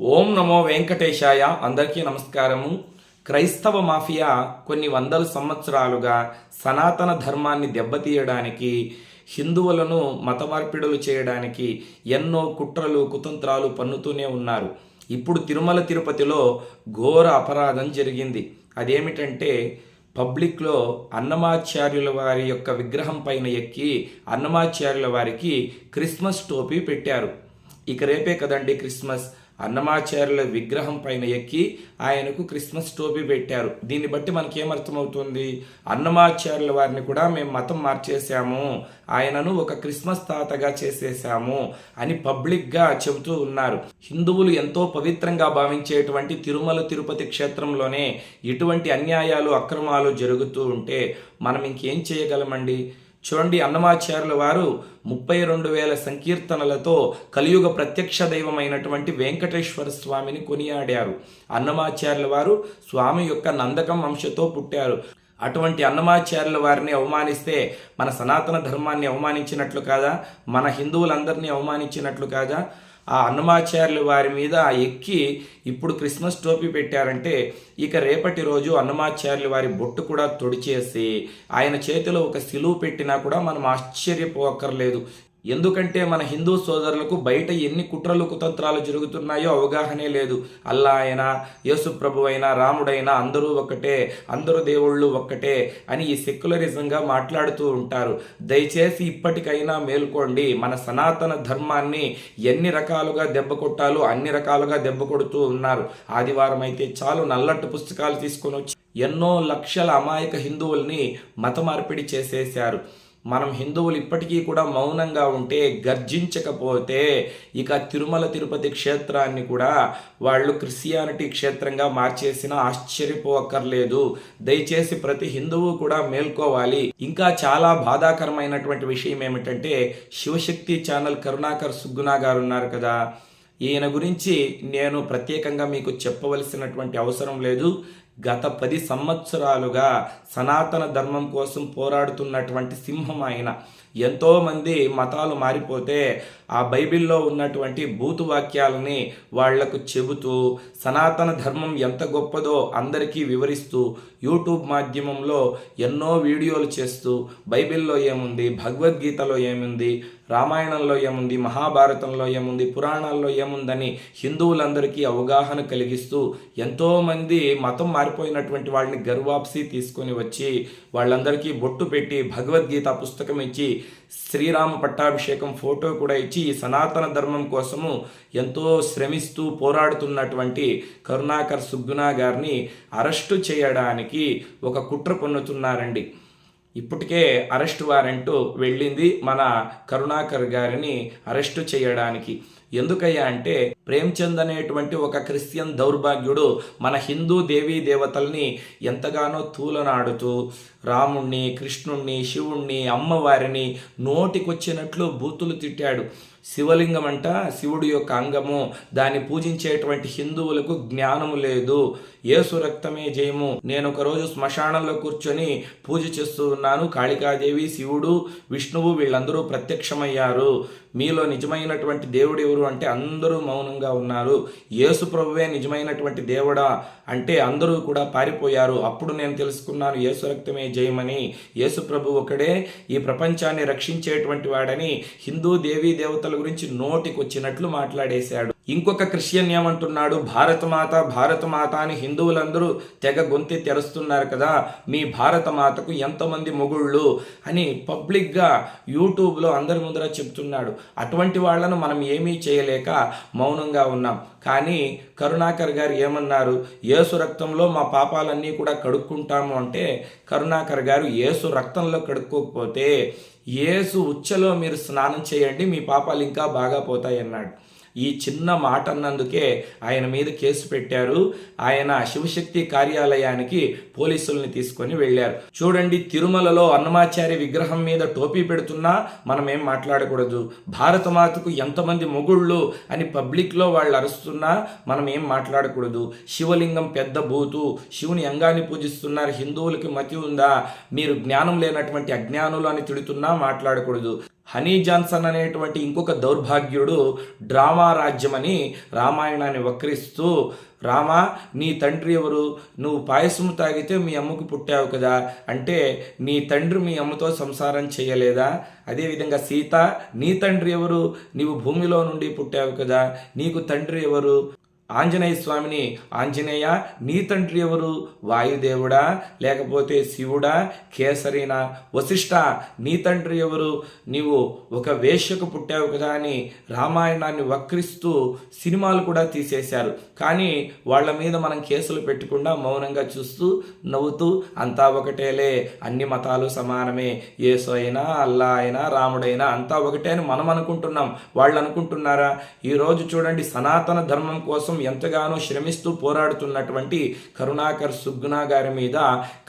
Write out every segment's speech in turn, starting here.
ఓం నమో వెంకటేశాయ. అందరికీ నమస్కారము. క్రైస్తవ మాఫియా కొన్ని వందల సంవత్సరాలుగా సనాతన ధర్మాన్ని దెబ్బతీయడానికి హిందువులను మత మార్పిడులు చేయడానికి ఎన్నో కుట్రలు కుతంత్రాలు పన్నుతూనే ఉన్నారు. ఇప్పుడు తిరుమల తిరుపతిలో ఘోర అపరాధం జరిగింది. అదేమిటంటే పబ్లిక్లో అన్నమాచార్యుల వారి యొక్క విగ్రహం పైన ఎక్కి అన్నమాచార్యుల వారికి క్రిస్మస్ టోపీ పెట్టారు. ఇక రేపే కదండి క్రిస్మస్. అన్నమాచార్యుల విగ్రహం పైన ఎక్కి ఆయనకు క్రిస్మస్ టోపీ పెట్టారు. దీన్ని బట్టి మనకి ఏమర్థమవుతుంది అన్నమాచార్యుల వారిని కూడా మేము మతం మార్చేశాము. ఆయనను ఒక క్రిస్మస్ తాతగా చేసేసాము అని పబ్లిక్గా చెబుతూ ఉన్నారు. హిందువులు ఎంతో పవిత్రంగా భావించేటువంటి తిరుమల తిరుపతి క్షేత్రంలోనే ఇటువంటి అన్యాయాలు అక్రమాలు జరుగుతూ ఉంటే మనం ఇంకేం చేయగలమండి? చూడండి అన్నమాచార్యుల వారు ముప్పై రెండు వేల సంకీర్తనలతో కలియుగ ప్రత్యక్ష దైవమైనటువంటి వెంకటేశ్వర స్వామిని కొనియాడారు. అన్నమాచార్యుల వారు స్వామి యొక్క నందకం వంశతో పుట్టారు. అటువంటి అన్నమాచార్యుల వారిని అవమానిస్తే మన సనాతన ధర్మాన్ని అవమానించినట్లు కాదా? మన హిందువులందరినీ అవమానించినట్లు కాదా? ఆ అన్నమాచార్యులు వారి మీద ఎక్కి ఇప్పుడు క్రిస్మస్ టోపీ పెట్టారంటే ఇక రేపటి రోజు అన్నమాచార్యులు వారి బొట్టు కూడా తొడిచేసి ఆయన చేతిలో ఒక సిలువు పెట్టినా కూడా మనం ఆశ్చర్యపోక్కర్లేదు ఎందుకంటే మన హిందూ సోదరులకు బయట ఎన్ని కుట్రలు కుతంత్రాలు జరుగుతున్నాయో అవగాహనే లేదు. అల్లా అయినా యేసు ప్రభు అయినా రాముడైనా అందరూ ఒక్కటే అందరూ దేవుళ్ళు ఒక్కటే అని ఈ సెక్యులరిజంగా మాట్లాడుతూ ఉంటారు. దయచేసి ఇప్పటికైనా మేల్కోండి. మన సనాతన ధర్మాన్ని ఎన్ని రకాలుగా దెబ్బ కొట్టాలో అన్ని రకాలుగా దెబ్బ కొడుతూ ఉన్నారు. ఆదివారం అయితే చాలు నల్లట్టు పుస్తకాలు తీసుకొని వచ్చి ఎన్నో లక్షల అమాయక హిందువుల్ని మత మార్పిడి చేసేశారు. మనం హిందువులు ఇప్పటికీ కూడా మౌనంగా ఉంటే గర్జించకపోతే ఇక తిరుమల తిరుపతి క్షేత్రాన్ని కూడా వాళ్ళు క్రిస్టియానిటీ క్షేత్రంగా మార్చేసినా ఆశ్చర్యపోవక్కర్లేదు దయచేసి ప్రతి హిందువు కూడా మేల్కోవాలి. ఇంకా చాలా బాధాకరమైనటువంటి విషయం ఏమిటంటే శివశక్తి ఛానల్ కరుణాకర్ సుగ్గునా గారు ఉన్నారు కదా. ఈయన గురించి నేను ప్రత్యేకంగా మీకు చెప్పవలసినటువంటి అవసరం లేదు. గత పది సంవత్సరాలుగా సనాతన ధర్మం కోసం పోరాడుతున్నటువంటి సింహం ఆయన. ఎంతోమంది మతాలు మారిపోతే ఆ బైబిల్లో ఉన్నటువంటి భూతు వాక్యాలని వాళ్ళకు చెబుతూ సనాతన ధర్మం ఎంత గొప్పదో అందరికీ వివరిస్తూ యూట్యూబ్ మాధ్యమంలో ఎన్నో వీడియోలు చేస్తూ బైబిల్లో ఏముంది భగవద్గీతలో ఏముంది రామాయణంలో ఏముంది మహాభారతంలో ఏముంది పురాణాల్లో ఏముందని హిందువులందరికీ అవగాహన కలిగిస్తూ ఎంతోమంది మతం మారిపోయినటువంటి వాళ్ళని గర్వాప్సి తీసుకొని వచ్చి వాళ్ళందరికీ బొట్టు పెట్టి భగవద్గీత పుస్తకం ఇచ్చి శ్రీరామ పట్టాభిషేకం ఫోటో కూడా ఇచ్చి ఈ సనాతన ధర్మం కోసము ఎంతో శ్రమిస్తూ పోరాడుతున్నటువంటి కరుణాకర్ సుగ్గునా గారిని అరెస్టు చేయడానికి ఒక కుట్ర పొన్నుతున్నారండి ఇప్పటికే అరెస్ట్ వారెంట్ వెళ్ళింది మన కరుణాకర్ గారిని అరెస్టు చేయడానికి. ఎందుకయ్యా అంటే ప్రేమ్చంద్ అనేటువంటి ఒక క్రిస్టియన్ దౌర్భాగ్యుడు మన హిందూ దేవీ దేవతల్ని ఎంతగానో తూలనాడుతూ రాముణ్ణి కృష్ణుణ్ణి శివుణ్ణి అమ్మవారిని నోటికొచ్చినట్లు బూతులు తిట్టాడు. శివలింగం అంట శివుడి యొక్క అంగము. దాన్ని పూజించేటువంటి హిందువులకు జ్ఞానము లేదు. ఏసు రక్తమే జయము. నేను ఒకరోజు శ్మశానంలో కూర్చొని పూజ చేస్తూ ఉన్నాను. కాళికాదేవి శివుడు విష్ణువు వీళ్ళందరూ ప్రత్యక్షమయ్యారు. మీలో నిజమైనటువంటి దేవుడు ఎవరు అంటే అందరూ మౌనంగా ఉన్నారు. యేసు ప్రభువే నిజమైనటువంటి దేవుడా అంటే అందరూ కూడా పారిపోయారు. అప్పుడు నేను తెలుసుకున్నాను యేసు రక్తమే జయమని. యేసు ప్రభు ఒకడే ఈ ప్రపంచాన్ని రక్షించేటువంటి వాడని. హిందూ దేవీ దేవతల గురించి నోటికి వచ్చినట్లు మాట్లాడేశాడు. ఇంకొక క్రిస్టియన్ ఏమంటున్నాడు? భారతమాత భారతమాత అని హిందువులందరూ తెగ గొంతి తెరుస్తున్నారు కదా. మీ భారతమాతకు ఎంతమంది మొగుళ్ళు? అని పబ్లిక్గా యూట్యూబ్లో అందరి ముందర చెప్తున్నాడు. అటువంటి వాళ్ళను మనం ఏమీ చేయలేక మౌనంగా ఉన్నాం. కానీ కరుణాకర్ గారు ఏమన్నారు? ఏసు రక్తంలో మా పాపాలన్నీ కూడా కడుక్కుంటాము అంటే కరుణాకర్ గారు ఏసు రక్తంలో కడుక్కోకపోతే ఏసు ఉచ్చలో మీరు స్నానం చేయండి మీ పాపాలు ఇంకా బాగా పోతాయి అన్నాడు ఈ చిన్న మాట అన్నందుకే ఆయన మీద కేసు పెట్టారు. ఆయన శివశక్తి కార్యాలయానికి పోలీసుల్ని తీసుకొని వెళ్ళారు. చూడండి తిరుమలలో అన్నమాచార్య విగ్రహం మీద టోపీ పెడుతున్నా మనం ఏం మాట్లాడకూడదు భారతమాతకు ఎంతమంది మొగుళ్ళు అని పబ్లిక్లో వాళ్ళు అరుస్తున్నా మనం ఏం మాట్లాడకూడదు. శివలింగం పెద్ద బూతు. శివుని అంగాన్ని పూజిస్తున్నారు. హిందువులకి మతి ఉందా? మీరు జ్ఞానం లేనటువంటి అజ్ఞానులు అని తిడుతున్నా మాట్లాడకూడదు. హనీ జాన్సన్ అనేటువంటి ఇంకొక దౌర్భాగ్యుడు డ్రామా రాజ్యమని రామాయణాన్ని వక్రిస్తూ రామా నీ తండ్రి ఎవరు? నువ్వు పాయసం తాగితే మీ అమ్మకు పుట్టావు కదా. అంటే నీ తండ్రి మీ అమ్మతో సంసారం చేయలేదా? అదేవిధంగా సీత నీ తండ్రి ఎవరు? నీవు భూమిలో నుండి పుట్టావు కదా. నీకు తండ్రి ఎవరు? ఆంజనేయ స్వామిని ఆంజనేయ నీ తండ్రి ఎవరు? వాయుదేవుడా? లేకపోతే శివుడా? కేసరినా? వశిష్ఠ నీ తండ్రి ఎవరు? నీవు ఒక వేశ్యకు పుట్టావు కదా అని రామాయణాన్ని వక్రిస్తూ సినిమాలు కూడా తీసేశారు. కానీ వాళ్ళ మీద మనం కేసులు పెట్టకుండా మౌనంగా చూస్తూ నవ్వుతూ అంతా ఒకటేలే అన్ని మతాలు సమానమే. యేసు అయినా అల్లా అయినా రాముడైనా అంతా ఒకటే అని మనం అనుకుంటున్నాం. వాళ్ళు అనుకుంటున్నారా? ఈరోజు చూడండి సనాతన ధర్మం కోసం ఎంతగానో శ్రమిస్తూ పోరాడుతున్నటువంటి కరుణాకర్ సుగ్నా గారి మీద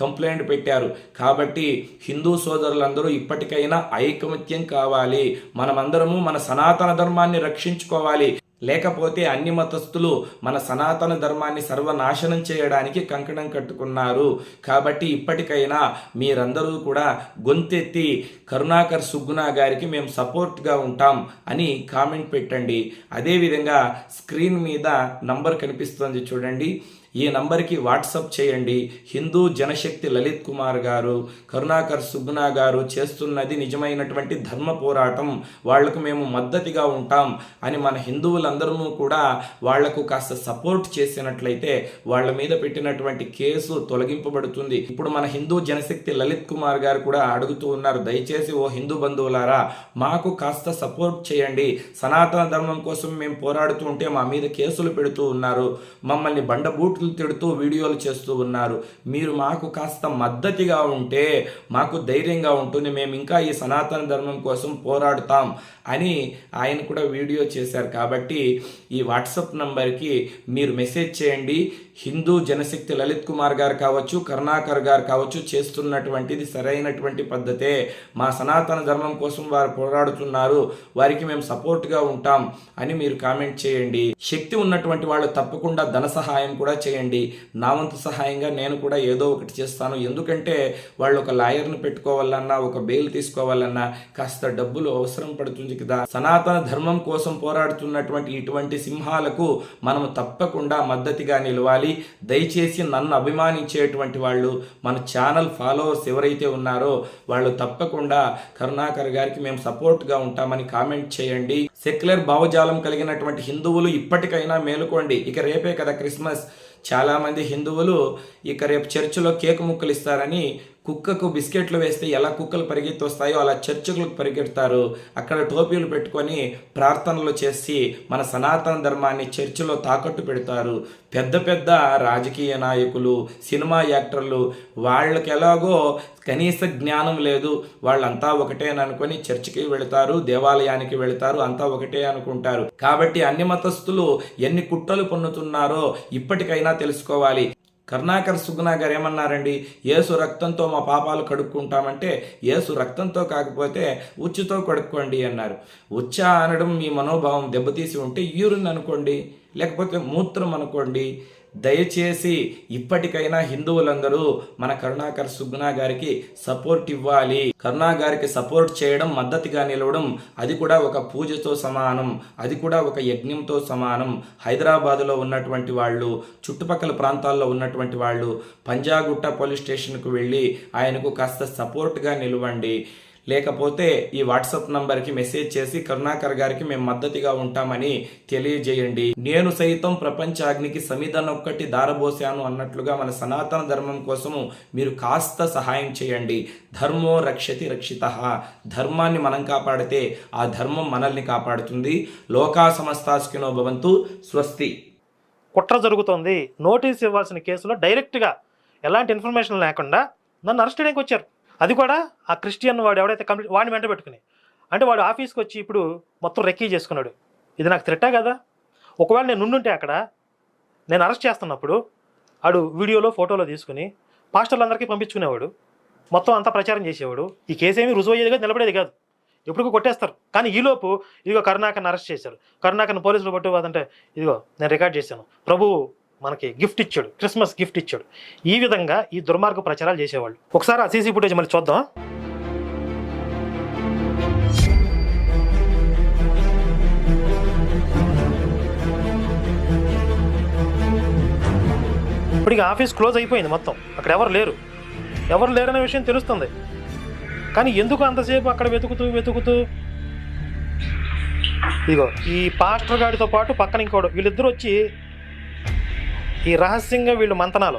కంప్లైంట్ పెట్టారు. కాబట్టి హిందూ సోదరులందరూ ఇప్పటికైనా ఐకమత్యం కావాలి. మనమందరము మన సనాతన ధర్మాన్ని రక్షించుకోవాలి. లేకపోతే అన్ని మతస్థులు మన సనాతన ధర్మాన్ని సర్వనాశనం చేయడానికి కంకణం కట్టుకున్నారు. కాబట్టి ఇప్పటికైనా మీరందరూ కూడా గొంతెత్తి కరుణాకర్ సుగ్గునా గారికి మేము సపోర్ట్గా ఉంటాం అని కామెంట్ పెట్టండి. అదేవిధంగా స్క్రీన్ మీద నంబర్ కనిపిస్తుంది చూడండి. ఈ నంబర్కి వాట్సప్ చేయండి. హిందూ జనశక్తి లలిత్ కుమార్ గారు కరుణాకర్ సుగ్నా గారు చేస్తున్నది నిజమైనటువంటి ధర్మ పోరాటం. వాళ్ళకు మేము మద్దతుగా ఉంటాం అని మన హిందువులందరూ కూడా వాళ్ళకు కాస్త సపోర్ట్ చేసినట్లయితే వాళ్ళ మీద పెట్టినటువంటి కేసు తొలగింపబడుతుంది. ఇప్పుడు మన హిందూ జనశక్తి లలిత్ కుమార్ గారు కూడా అడుగుతూ ఉన్నారు. దయచేసి ఓ హిందూ బంధువులారా మాకు కాస్త సపోర్ట్ చేయండి. సనాతన ధర్మం కోసం మేము పోరాడుతూ ఉంటే మా మీద కేసులు పెడుతూ ఉన్నారు. మమ్మల్ని బండబూట్లు తిడుతూ వీడియోలు చేస్తూ ఉన్నారు. మీరు మాకు కాస్త మద్దతిగా ఉంటే మాకు ధైర్యంగా ఉంటుంది మేము ఇంకా ఈ సనాతన ధర్మం కోసం పోరాడుతాం అని ఆయన కూడా వీడియో చేశారు. కాబట్టి ఈ వాట్సాప్ నంబర్కి మీరు మెసేజ్ చేయండి. హిందూ జనశక్తి లలిత్ కుమార్ గారు కావచ్చు కరుణాకర్ గారు కావచ్చు చేస్తున్నటువంటిది సరైనటువంటి పద్ధతే. మా సనాతన ధర్మం కోసం వారు పోరాడుతున్నారు వారికి మేము సపోర్ట్గా ఉంటాం అని మీరు కామెంట్ చేయండి. శక్తి ఉన్నటువంటి వాళ్ళు తప్పకుండా ధన సహాయం కూడా చేయండి. నా వంతు సహాయంగా నేను కూడా ఏదో ఒకటి చేస్తాను. ఎందుకంటే వాళ్ళు ఒక లాయర్ని పెట్టుకోవాలన్నా ఒక బెయిల్ తీసుకోవాలన్నా కాస్త డబ్బులు అవసరం పడుతుంది కదా. సనాతన ధర్మం కోసం పోరాడుతున్నటువంటి ఇటువంటి సింహాలకు మనము తప్పకుండా మద్దతుగా నిలవాలి. దయచేసి నన్ను అభిమానించేటువంటి వాళ్ళు మన ఛానల్ ఫాలోవర్స్ ఎవరైతే ఉన్నారో వాళ్ళు తప్పకుండా కరుణాకర్ గారికి మేము సపోర్ట్గా ఉంటామని కామెంట్ చేయండి. సెక్యులర్ భావజాలం కలిగినటువంటి హిందువులు ఇప్పటికైనా మేలుకోండి. ఇక రేపే కదా క్రిస్మస్. చాలామంది హిందువులు ఇక రేపు చర్చిలో కేక్ ముక్కలు ఇస్తారని కుక్కకు బిస్కెట్లు వేస్తే ఎలా కుక్కలు పరిగెత్తి వస్తాయో అలా చర్చకులకు పరిగెడతారు. అక్కడ టోపీలు పెట్టుకొని ప్రార్థనలు చేసి మన సనాతన ధర్మాన్ని చర్చిలో తాకట్టు పెడతారు. పెద్ద పెద్ద రాజకీయ నాయకులు సినిమా యాక్టర్లు వాళ్ళకి ఎలాగో కనీస జ్ఞానం లేదు. వాళ్ళంతా ఒకటే అని అనుకొని చర్చికి వెళతారు దేవాలయానికి వెళతారు అంతా ఒకటే అనుకుంటారు. కాబట్టి అన్ని మతస్థులు ఎన్ని కుట్రలు పొందుతున్నారో ఇప్పటికైనా తెలుసుకోవాలి. కరుణాకర్ సుగ్నా గారు ఏమన్నారండి? ఏసు రక్తంతో మా పాపాలు కడుక్కుంటామంటే ఏసు రక్తంతో కాకపోతే ఉచ్చుతో కడుక్కోండి అన్నారు. ఉచ్చ అనడం మీ మనోభావం దెబ్బతీసి ఉంటే యూరిన్ అనుకోండి లేకపోతే మూత్రం అనుకోండి దయచేసి ఇప్పటికైనా హిందువులందరూ మన కరుణాకర్ సుగ్నా గారికి సపోర్ట్ ఇవ్వాలి. కరుణా గారికి సపోర్ట్ చేయడం మద్దతుగా నిలవడం అది కూడా ఒక పూజతో సమానం అది కూడా ఒక యజ్ఞంతో సమానం. హైదరాబాదులో ఉన్నటువంటి వాళ్ళు చుట్టుపక్కల ప్రాంతాల్లో ఉన్నటువంటి వాళ్ళు పంజాగుట్ట పోలీస్ స్టేషన్కు వెళ్ళి ఆయనకు కాస్త సపోర్ట్గా నిలవండి. లేకపోతే ఈ వాట్సాప్ నంబర్కి మెసేజ్ చేసి కరుణాకర్ గారికి మేము మద్దతుగా ఉంటామని తెలియజేయండి. నేను సైతం ప్రపంచాగ్నికి సమిధనొక్కటి దారబోసాను అన్నట్లుగా మన సనాతన ధర్మం కోసము మీరు కాస్త సహాయం చేయండి. ధర్మో రక్షతి రక్షిత. ధర్మాన్ని మనం కాపాడితే ఆ ధర్మం మనల్ని కాపాడుతుంది. లోకా సమస్తాస్కినో భవంతు స్వస్తి. కుట్ర జరుగుతోంది. నోటీస్ ఇవ్వాల్సిన కేసులో డైరెక్ట్గా ఎలాంటి ఇన్ఫర్మేషన్ లేకుండా నన్ను అరెస్ట్ చేయడానికి వచ్చారు. అది కూడా ఆ క్రిస్టియన్ వాడు ఎవడైతే కంప్లీట్ వాడిని వెంట పెట్టుకుని. అంటే వాడు ఆఫీస్కి వచ్చి ఇప్పుడు మొత్తం రెక్కీ చేసుకున్నాడు. ఇది నాకు థ్రెట్టా కదా? ఒకవేళ నేను నుండుంటే అక్కడ నేను అరెస్ట్ చేస్తున్నప్పుడు ఆడు వీడియోలో ఫోటోలో తీసుకుని పాస్టర్లందరికీ పంపించుకునేవాడు. మొత్తం అంతా ప్రచారం చేసేవాడు. ఈ కేసు ఏమీ రుజువు అయ్యేది కాదు నిలబడేది కాదు. ఎప్పుడు కొట్టేస్తారు. కానీ ఈలోపు ఇదిగో కరుణాకర్ని అరెస్ట్ చేశారు. కరుణాకర్ని పోలీసులు పట్టుకోదంటే ఇదిగో నేను రికార్డ్ చేశాను. ప్రభు మనకి గిఫ్ట్ ఇచ్చాడు క్రిస్మస్ గిఫ్ట్ ఇచ్చాడు. ఈ విధంగా ఈ దుర్మార్గ ప్రచారాలు చేసేవాళ్ళు. ఒకసారి ఆ సీసీ ఫుటేజ్ మళ్ళీ చూద్దాం. ఇప్పటికి ఆఫీస్ క్లోజ్ అయిపోయింది మొత్తం. అక్కడ ఎవరు లేరు. ఎవరు లేరనే విషయం తెలుస్తుంది. కానీ ఎందుకు అంతసేపు అక్కడ వెతుకుతూ వెతుకుతూ? ఇదిగో ఈ పాస్టర్ గాడితో పాటు పక్కన ఇంకోడు వీళ్ళిద్దరూ వచ్చి ఈ రహస్యంగా వీళ్ళు మంతనాలు.